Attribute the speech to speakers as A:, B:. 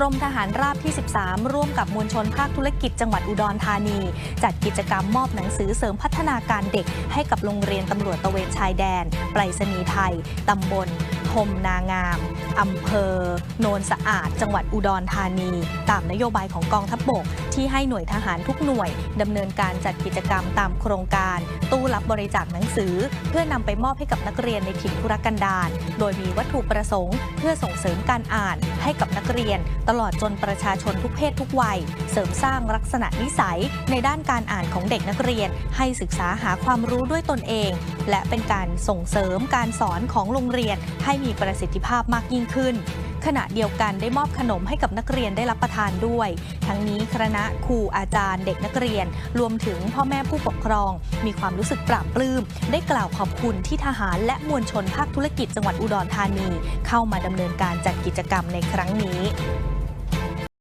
A: กรมทหารราบที่ 13 ร่วมกับมวลชนภาคธุรกิจจังหวัดอุดรธานี จัดกิจกรรมมอบหนังสือเสริมพัฒนาการเด็ก ให้กับโรงเรียนตำรวจตะเวนชายแดน ไปรษณีย์ไทย ตำบล ทมนางามอำเภอ โนนสะอาด จังหวัดอุดรธานี ตามนโยบายของกองทัพบก ที่ให้หน่วยทหารทุกหน่วยดำเนินการจัดกิจกรรมตามโครงการ ตู้รับบริจาคหนังสือ เพื่อนำไปมอบให้กับนักเรียนในถิ่นธุรกันดารโดยมีวัตถุประสงค์ เพื่อส่งเสริมการอ่านให้กับนักเรียน ตลอดจนประชาชนทุกเพศทุกวัย เสริมสร้างลักษณะนิสัย ในด้านการอ่านของเด็กนักเรียน ให้ศึกษาหาความรู้ด้วยตนเอง และเป็นการส่งเสริมการสอนของโรงเรียนให้มีประสิทธิภาพมากยิ่งขึ้น ขณะเดียวกันได้มอบขนมให้กับนักเรียนได้รับประทานด้วย ทั้งนี้คณะครูอาจารย์ เด็กนักเรียน รวมถึงพ่อแม่ผู้ปกครอง มีความรู้สึกปราบปลื้ม ได้กล่าวขอบคุณที่ทหารและมวลชนภาคธุรกิจจังหวัดอุดรธานี เข้ามาดำเนินการจัดกิจกรรมในครั้งนี้